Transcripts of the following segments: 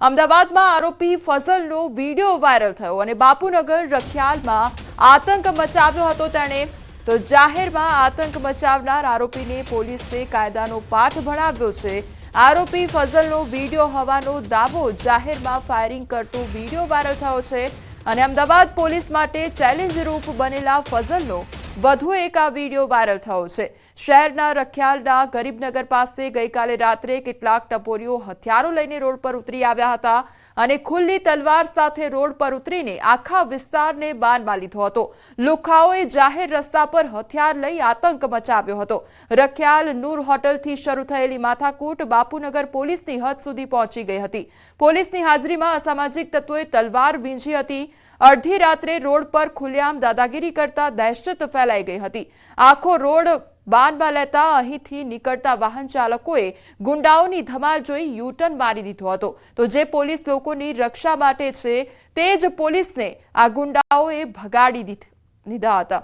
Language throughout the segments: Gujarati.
અમદાવાદમાં આરોપી ફઝલનો વીડિયો વાયરલ થયો અને બાપુનગર રખિયાલમાં આતંક મચાવ્યો હતો તેણે. તો જાહેરમાં આતંક મચાવનાર આરોપીને પોલીસે કાયદાનો પાઠ ભણાવ્યો છે. આરોપી ફઝલનો વીડિયો હોવાનો દાવો જાહેરમાં ફાયરિંગ કરતો વીડિયો વાયરલ થયો છે. અને અમદાવાદ પોલીસ માટે ચેલેન્જ રૂપ બનેલા ફઝલનો વધુ એક આ વીડિયો વાયરલ થયો છે. શહેરના રખિયાલના ગરીબનગર પાસે ગઈકાલે રાત્રે કેટલાક ટપોરીઓ હથિયારો લઈને રોડ પર ઉતરી આવ્યા હતા અને ખુલ્લી તલવાર સાથે રોડ પર ઉતરીને આખા વિસ્તારને બાનમાં લીધો હતો. લુખાઓએ જાહેર રસ્તા પર હથિયાર લઈ આતંક મચાવ્યો હતો. રખિયાલ નૂર હોટલથી શરૂ થયેલી માથાકૂટ બાપુનગર પોલીસની હદ સુધી પહોંચી ગઈ હતી. પોલીસની હાજરીમાં અસામાજિક તત્વોએ તલવાર વીંઝી હતી. અડધી રાત્રે રોડ પર ખુલ્લેઆમ દાદાગીરી કરતા દહેશત ફેલાઈ ગઈ હતી. આખો રોડ બાનમાં લેતા અહીંથી નીકળતા વાહન ચાલકોએ ગુંડાઓની ધમાલ જોઈ યુટર્ન મારી દીધો હતો. તો જે પોલીસ લોકોની રક્ષા માટે છે, તે જ પોલીસને આ ગુંડાઓએ ભગાડી દીધા હતા.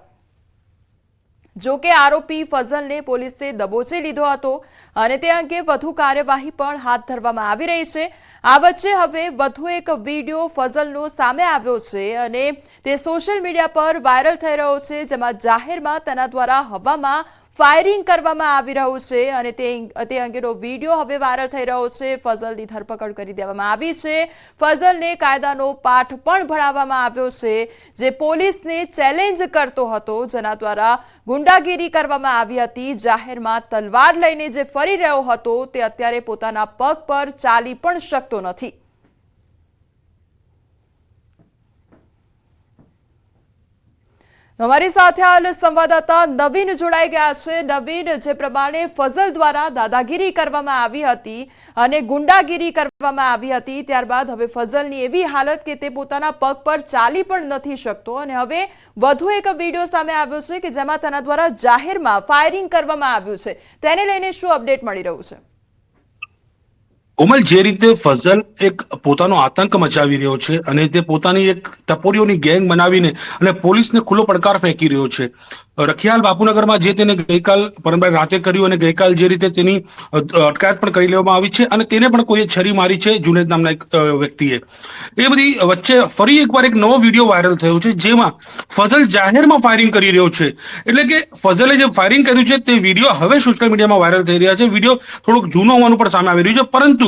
જો કે આરોપી ફઝલને પોલીસે દબોચી લીધો હતો અને તે અંગે વધુ કાર્યવાહી પણ હાથ ધરવામાં આવી રહી છે. આ વચ્ચે હવે વધુ એક વીડિયો ફઝલનો સામે આવ્યો છે અને તે સોશિયલ મીડિયા પર વાયરલ થઈ રહ્યો છે, જેમાં જાહેરમાં તેના દ્વારા હવામાં ફાયરિંગ કરવામાં આવી રહ્યું છે અને તે તે અંગેનો વીડિયો હવે વાયરલ થઈ રહ્યો છે. ફઝલની ધરપકડ કરી દેવામાં આવી છે. ફઝલને કાયદાનો પાઠ પણ ભણાવવામાં આવ્યો છે, જે પોલીસને ચેલેન્જ કરતો હતો, જેના દ્વારા ગુંડાગીરી કરવામાં આવી હતી. જાહેરમાં તલવાર લઈને જે ફરી રહ્યો હતો, તે અત્યારે પોતાના પગ પર ચાલી પણ શકતો નથી. અમારી સાથે હાલ સંવાદદાતા નવીન જોડાઈ ગયા છે. નવીન, જે પ્રમાણે ફઝલ દ્વારા દાદાગીરી કરવામાં આવી હતી અને ગુંડાગીરી કરવામાં આવી હતી, ત્યારબાદ હવે ફઝલની એવી હાલત કે તે પોતાના પગ પર ચાલી પણ નથી શકતો. અને હવે વધુ એક વીડિયો સામે આવ્યો છે કે જેમાં તેના દ્વારા જાહેરમાં ફાયરિંગ કરવામાં આવ્યું છે. તેને લઈને શું અપડેટ મળી રહ્યું છે? કોમલ જે રીતે ફઝલ એક પોતાનો આતંક મચાવી રહ્યો છે અને તે પોતાની એક ટપોરીઓની ગેંગ બનાવીને અને પોલીસને ખુલ્લો પડકાર ફેંકી રહ્યો છે. રખિયાલ બાપુનગરમાં જે તેને ગઈકાલ પરમભાઈ રાતે કર્યું અને ગઈકાલ જે રીતે તેની અટકાયત પણ કરી લેવામાં આવી છે અને તેને પણ કોઈએ છરી મારી છે જુનેદ નામના એક વ્યક્તિએ. એ બધી વચ્ચે ફરી એકવાર એક નવો વીડિયો વાયરલ થયો છે જેમાં ફઝલ જાહેરમાં ફાયરિંગ કરી રહ્યો છે. એટલે કે ફઝલે જે ફાયરિંગ કર્યું છે તે વીડિયો હવે સોશિયલ મીડિયામાં વાયરલ થઈ રહ્યા છે. વીડિયો થોડોક જૂનો હોવાનું પણ સામે આવી રહ્યું છે. પરંતુ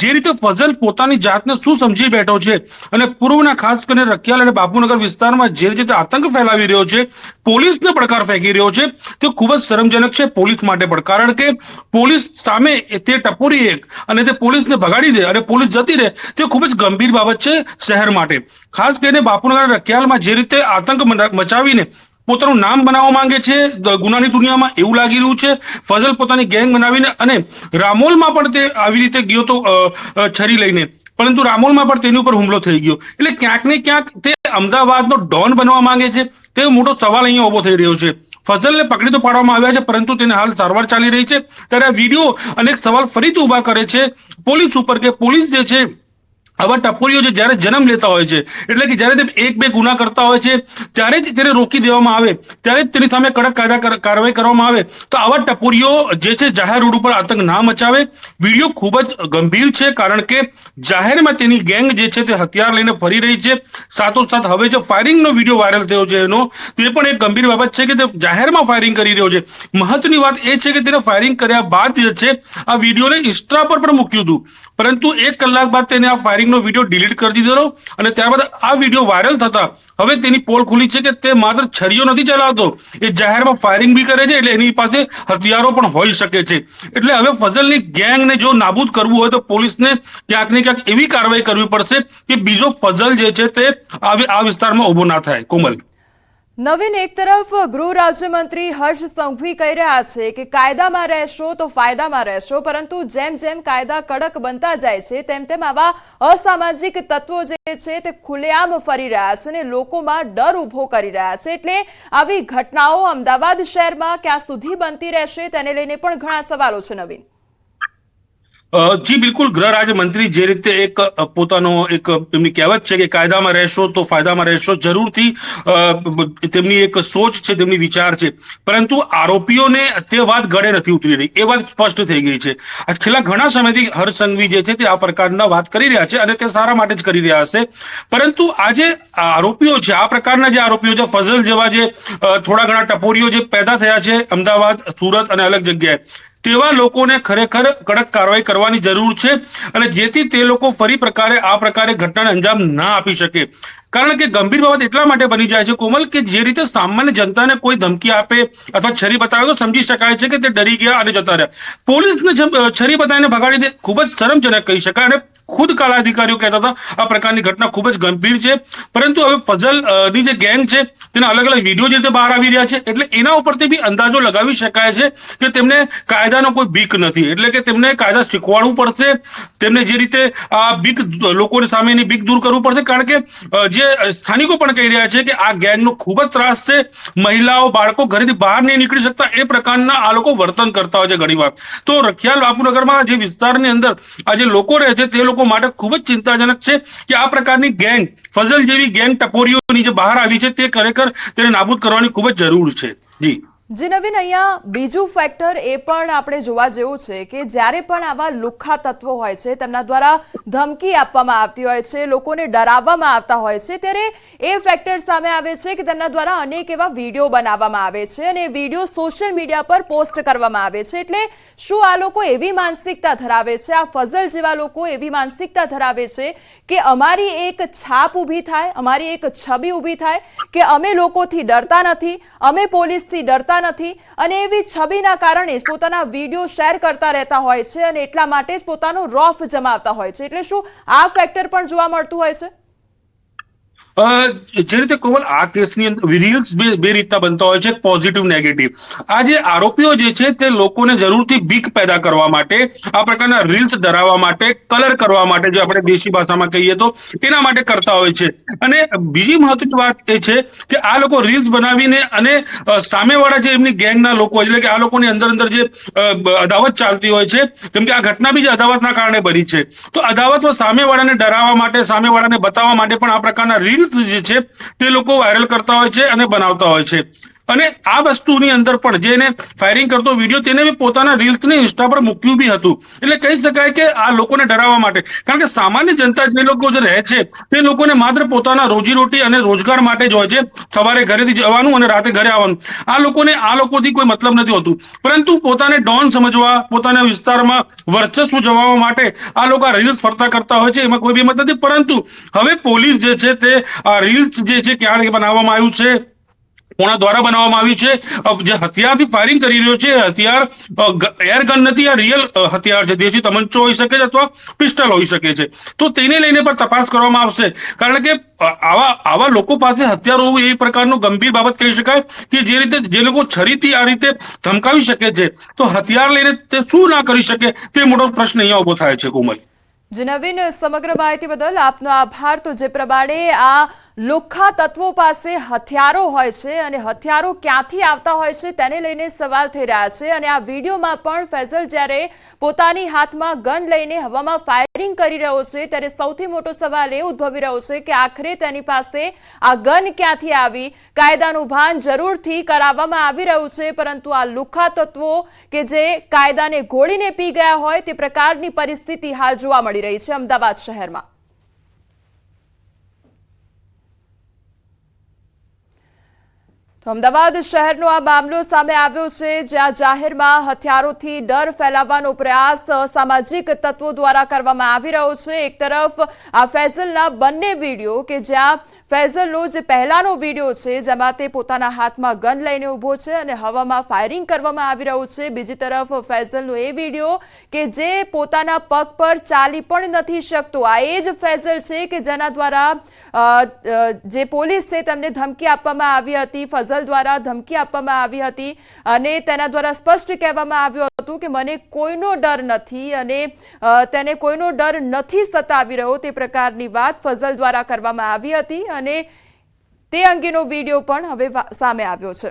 જે રીતે ફઝલ પોતાની જાતને શું સમજી બેઠો છે અને પૂર્વના ખાસ કરીને રખિયાલ અને બાપુનગર વિસ્તારમાં જે રીતે આતંક ફેલાવી રહ્યો છે, પોલીસને પડકાર ફેંકી રહ્યો છે, તે ખૂબ જ શરમજનક છે પોલીસ માટે પણ. કારણ કે પોલીસ સામે તે ટપોરી એક અને તે પોલીસને ભગાડી દે અને પોલીસ જતી રહે, તે ખૂબ જ ગંભીર બાબત છે શહેર માટે. ખાસ કરીને બાપુનગર રખિયાલમાં જે રીતે આતંક મચાવીને પોતાનું નામ બનાવવા માંગે છે. ગુનાની દુનિયામાં એવું લાગી રહ્યું છે. ફઝલ પોતાની ગેંગ બનાવીને અને રામોલમાં પણ તે આવી રીતે ગયો તો છરી લઈને. પરંતુ રામોલમાં પણ તેની ઉપર હુમલો થઈ ગયો. એટલે ક્યાંક ને ક્યાંક તે અમદાવાદનો ડોન બનવા માંગે છે. તે મોટો સવાલ અહીંયા ઊભો થઈ રહ્યો છે. ફઝલને પકડી તો પાડવામાં આવ્યા છે, પરંતુ તેને હાલ સારવાર ચાલી રહી છે. ત્યારે આ વીડિયો અનેક સવાલ ફરીથી ઊભા કરે છે. પોલીસ ઉપર કે પોલીસ જે છે આવા ટપોરીઓ જે જ્યારે જન્મ લેતા હોય છે, એટલે કે જ્યારે તે એક બે ગુના કરતા હોય છે, ત્યારે જ તેને રોકી દેવામાં આવે, ત્યારે જ તેની સામે કડક કાયદા કાર્યવાહી કરવામાં આવે, તો આવા ટપોરીઓ જે છે જાહેર રોડ ઉપર આતંક ના મચાવે. વીડિયો ખૂબ જ ગંભીર છે, કારણ કે જાહેરમાં તેની ગેંગ જે છે તે હથિયાર લઈને ફરી રહી છે. સાથોસાથ હવે જે ફાયરિંગનો વીડિયો વાયરલ થયો છે એનો, તે પણ એક ગંભીર બાબત છે કે તે જાહેરમાં ફાયરિંગ કરી રહ્યો છે. મહત્વની વાત એ છે કે તેને ફાયરિંગ કર્યા બાદ જે છે, આ વિડીયોને ઇન્સ્ટા પર પણ મૂક્યું હતું. પરંતુ એક કલાક બાદ તેને આ ફાયરિંગનો વીડિયો ડિલીટ કરી દીધો અને ત્યારબાદ આ વીડિયો વાયરલ થતા હવે તેની પોલ ખુલી છે કે તે માત્ર છરીઓ નથી ચલાવતો, એ જાહેરમાં ફાયરિંગ બી કરે છે એટલે એની પાસે હથિયારો પણ હોઈ શકે છે. એટલે હવે ફઝલની ગેંગને જો નાબૂદ કરવું હોય તો પોલીસને ક્યાંક ને ક્યાંક એવી કાર્યવાહી કરવી પડશે કે બીજો ફઝલ જે છે તે આ વિસ્તારમાં ઊભો ના થાય. કોમલ. નવીન એક તરફ ગૃહ રાજ્યમંત્રી હર્ષ સંઘવી કહી રહ્યા છે કે કાયદામાં રહેશો તો ફાયદામાં રહેશો, પરંતુ જેમ જેમ કાયદા કડક બનતા જાય છે, તેમ તેમ આવા અસામાજિક તત્વો જે છે તે ખુલ્લેઆમ ફરી રહ્યા છે અને લોકોમાં ડર ઊભો કરી રહ્યા છે. એટલે આવી ઘટનાઓ અમદાવાદ શહેરમાં ક્યાં સુધી બનતી રહેશે તેને લઈને પણ ઘણા સવાલો છે નવીન. જી, બિલકુલ. ગૃહ રાજ્યમંત્રી જે રીતે એક પોતાનો એક, એમની કહેવત છે કે કાયદામાં રહેશો તો ફાયદામાં રહેશો. જરૂરથી તેમની એક સોચ છે, તેમની વિચાર છે. પરંતુ આરોપીઓને તે વાત ગળે નથી ઉતરી રહી. એ વાત સ્પષ્ટ થઈ ગઈ છે. છેલ્લા ઘણા સમયથી હરસંઘવી સંઘવી જે છે તે આ પ્રકારના વાત કરી રહ્યા છે અને તે સારા માટે જ કરી રહ્યા હશે. પરંતુ આજે આરોપીઓ છે, આ પ્રકારના જે આરોપીઓ છે, ફઝલ જેવા જે થોડા ઘણા ટપોરીઓ જે પેદા થયા છે, અમદાવાદ, સુરત અને અલગ જગ્યાએ. તેવા લોકોને ખરેખર કડક કાર્યવાહી કરવાની જરૂર છે અને જેથી તે લોકો ફરી પ્રકારે આ પ્રકારે ઘટનાને અંજામ ના આપી શકે. કારણ કે ગંભીર બાબત એટલા માટે બની જાય છે કોમલ કે જે રીતે સામાન્ય જનતાને કોઈ ધમકી આપે અથવા છરી બતાવે તો સમજી શકાય છે કે તે ડરી ગયા અને જતા રહ્યા. પોલીસને છરી બતાવીને ભગાડી દે ખૂબ જ શરમજનક કહી શકાય અને ખુદ કાલા અધિકારીઓ કહેતા હતા, આ પ્રકારની ઘટના ખૂબ જ ગંભીર છે. પરંતુ હવે ફઝલની જે ગેંગ છે, તેના અલગ અલગ વીડિયો જે રીતે બહાર આવી રહ્યા છે, એટલે એના ઉપરથી બી અંદાજો લગાવી શકાય છે કે તેમને કાયદાનો કોઈ બીક નથી. એટલે કે તેમને કાયદા શીખવાડવું પડશે, તેમને જે રીતે આ બીક લોકોની સામેની બીક દૂર કરવું પડશે. કારણ કે જે સ્થાનિકો પણ કહી રહ્યા છે કે આ ગેંગનો ખૂબ જ ત્રાસ છે. મહિલાઓ, બાળકો ઘરેથી બહાર નહીં નીકળી શકતા, એ પ્રકારના આ લોકો વર્તન કરતા હોય છે ઘણીવાર. તો રખિયાલ બાપુનગરમાં જે વિસ્તારની અંદર આ જે લોકો રહે છે, તે લોકો માટે ખૂબ જ ચિંતાજનક છે કે આ પ્રકારની ગેંગ, ફઝલ જેવી ગેંગ ટપોરીઓની જે બહાર આવી છે તે ખરેખર તેને નાબૂદ કરવાની ખૂબ જ જરૂર છે. જી. જે નવીન, અહીંયા બીજું ફેક્ટર એ પણ આપણે જોવા જેવું છે કે જ્યારે પણ આવા લુખ્ખા તત્વો હોય છે, તેમના દ્વારા ધમકી આપવામાં આવતી હોય છે, લોકોને ડરાવવામાં આવતા હોય છે, ત્યારે એ ફેક્ટર સામે આવે છે કે તેમના દ્વારા અનેક એવા વીડિયો બનાવવામાં આવે છે અને વીડિયો સોશિયલ મીડિયા પર પોસ્ટ કરવામાં આવે છે. એટલે શું આ લોકો એવી માનસિકતા ધરાવે છે, આ ફઝલ જેવા લોકો એવી માનસિકતા ધરાવે છે કે અમારી એક છાપ ઊભી થાય, અમારી એક છબી ઊભી થાય કે અમે લોકોથી ડરતા નથી, અમે પોલીસથી ડરતા નથી અને એવી છબીના કારણે જ પોતાના વીડિયો શેર કરતા રહેતા હોય છે અને એટલા માટે જ પોતાનો રોફ જમાવતા હોય છે. એટલે શું આ ફેક્ટર પણ જોવા મળતું હોય છે? જે રીતે કોમલ આ કેસની અંદર રીલ્સ બે રીતના બનતા હોય છે પોઝિટિવ નેગેટિવ આ જે આરોપીઓ જે છે, તે લોકોને જરૂરથી બીક પેદા કરવા માટે, આ પ્રકારના રીલ્સ ધરાવવા માટે કલર કરવા માટે, જે આપણે દેશી ભાષામાં કહીએ તો એના માટે કરતા હોય છે. અને બીજી મહત્વની વાત એ છે કે આ લોકો રીલ્સ બનાવીને અને સામેવાળા જે એમની ગેંગના લોકો એટલે કે આ લોકોની અંદર અંદર જે અદાવત ચાલતી હોય છે, કેમ કે આ ઘટના બી જે અદાવતના કારણે બની છે. તો અદાવતમાં સામેવાળાને ડરાવવા માટે, સામેવાળાને બતાવવા માટે પણ આ પ્રકારના રીલ્સ જે છે તે લોકો વાયરલ કરતા હોય છે અને બનાવતા હોય છે. અને આ વસ્તુની અંદર પણ જેને ફાયરિંગ કરતો વીડિયો તેને બી પોતાના રીલ્સને ઇન્સ્ટા પર મૂક્યું બી હતું. એટલે કહી શકાય કે આ લોકોને ડરાવવા માટે. કારણ કે સામાન્ય જનતા જે લોકો જે રહે છે, તે લોકોને માત્ર પોતાના રોજીરોટી અને રોજગાર માટે જ હોય છે. સવારે ઘરેથી જવાનું અને રાતે ઘરે આવવાનું. આ લોકોને, આ લોકોથી કોઈ મતલબ નથી હોતું. પરંતુ પોતાને ડોન સમજવા, પોતાના વિસ્તારમાં વર્ચસ્વ જમાવવા માટે આ લોકો રીલ્સ ફરતા કરતા હોય છે, એમાં કોઈ બી મત નથી. પરંતુ હવે પોલીસ જે છે તે આ રીલ્સ જે છે ક્યાં બનાવવામાં આવ્યું છે કોના દ્વારા બનાવવામાં આવી છે? જે હથિયારથી ફાયરિંગ કરી રહ્યો છે હથિયાર એરગન નથી, આ રિયલ હથિયાર છે. દેશી તમંચો હોઈ શકે છે અથવા પિસ્ટલ હોઈ શકે છે. તો તેને લઈને પણ તપાસ કરવામાં આવશે. કારણ કે આવા આવા લોકો પાસે હથિયાર હોવું એ પ્રકારનું ગંભીર બાબત કહી શકાય કે જે રીતે, જે લોકો છરીથી આ રીતે ધમકાવી શકે છે. તો હથિયાર લઈને તે શું ના કરી શકે તે મોટો પ્રશ્ન અહીંયા ઊભો થાય છે કોમલ. જી સમગ્ર માહિતી બદલ આપનો આભાર. તો જે પ્રમાણે આ લુખ્ખા તત્વો પાસે હથિયારો હોય છે અને હથિયારો ક્યાંથી આવતા હોય છે તેને લઈને સવાલ થઈ રહ્યા છે અને આ વિડીયોમાં પણ ફેઝલ જ્યારે પોતાની હાથમાં ગન લઈને હવામાં ફાયરિંગ કરી રહ્યો છે, ત્યારે સૌથી મોટો સવાલ એ ઉદ્ભવી રહ્યો છે કે આખરે તેની પાસે આ ગન ક્યાંથી આવી? કાયદાનું ભાન જરૂરથી કરાવવામાં આવી રહ્યું છે, પરંતુ આ લુખ્ખા તત્વો કે જે કાયદાને ઘોળીને પી ગયા હોય તે પ્રકારની પરિસ્થિતિ હાલ જોવા મળી રહી છે અમદાવાદ શહેરમાં. તો અમદાવાદ શહેરનો આ મામલો સામે આવ્યો છે, જ્યાં જાહેરમાં હથિયારોથી ડર ફેલાવવાનો પ્રયાસ સામાજિક તત્વો દ્વારા કરવામાં આવી રહ્યો છે. એક તરફ આ ફેઝલના બંને વીડિયો કે જ્યાં ફૈઝલનો જે પહેલાનો વીડિયો છે, જેમાં તે પોતાના હાથમાં ગન લઈને ઊભો છે અને હવામાં ફાયરિંગ કરવામાં આવી રહ્યું છે. બીજી તરફ ફૈઝલનો એ વીડિયો કે જે પોતાના પગ પર ચાલી પણ નથી શકતો. આ એ જ ફૈઝલ છે કે જેના દ્વારા જે પોલીસ છે તેમને ધમકી આપવામાં આવી હતી, ફઝલ દ્વારા ધમકી આપવામાં આવી હતી અને તેના દ્વારા સ્પષ્ટ કહેવામાં આવ્યું હતું કે મને કોઈનો ડર નથી અને તેને કોઈનો ડર નથી સતાવી રહ્યો તે પ્રકારની વાત ફઝલ દ્વારા કરવામાં આવી હતી અને તે અંગેનો વીડિયો પણ હવે સામે આવ્યો છે.